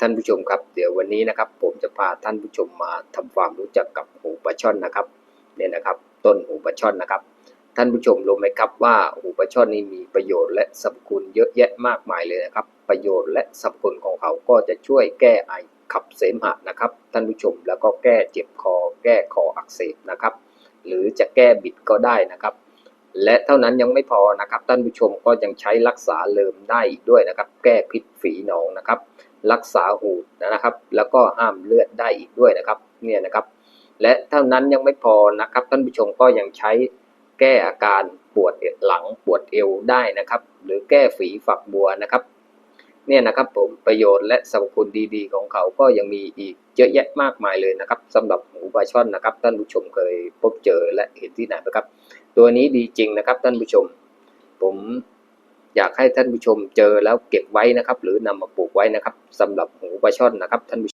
ท่านผู้ชมครับ เดี๋ยววันนี้นะครับผมจะพาท่านผู้ชมมาทำความรู้จักกับหูปลาช่อนนะครับเนี่ยนะครับ ต้นหูปลาช่อนนะครับ ท่านผู้ชมรู้ไหมครับว่าหูปลาช่อนนี่มีประโยชน์และสรรพคุณเยอะแยะมากมายเลยนะครับ ประโยชน์และสรรพคุณของเขาก็จะช่วยแก้ไอขับเสมหะนะครับ ท่านผู้ชมแล้วก็แก้เจ็บคอ แก้คออักเสบนะครับ หรือจะแก้บิดก็ได้นะครับ และเท่านั้นยังไม่พอนะครับท่านผู้ชมก็ยังใช้รักษาเลิมได้อีกด้วยนะครับ แก้พิษฝีหนองนะครับ รักษาหูดนะครับ แล้วก็ห้ามเลือดได้อีกด้วยนะครับเนี่ยนะครับ และเท่านั้นยังไม่พอนะครับ ท่านผู้ชมก็ยังใช้แก้อาการปวดหลังปวดเอวได้นะครับ หรือแก้ฝีฝักบัวนะครับ เนี่ยนะครับผมประโยชน์และสรรพคุณดีๆ ของเขาก็ยังมีอีกเยอะแยะมากมายเลยนะครับสำหรับหูปลาช่อนนะครับ ท่านผู้ชมเคยพบเจอและเห็นที่ไหนไหครับ ตัวนี้ดีจริงนะครับท่านผู้ชม ผมอยากให้ท่านผู้ชมเจอแล้วเก็บไว้นะครับ หรือนำมาปลูกไว้นะครับสำหรับหูปลาช่อนนะครับท่านผู้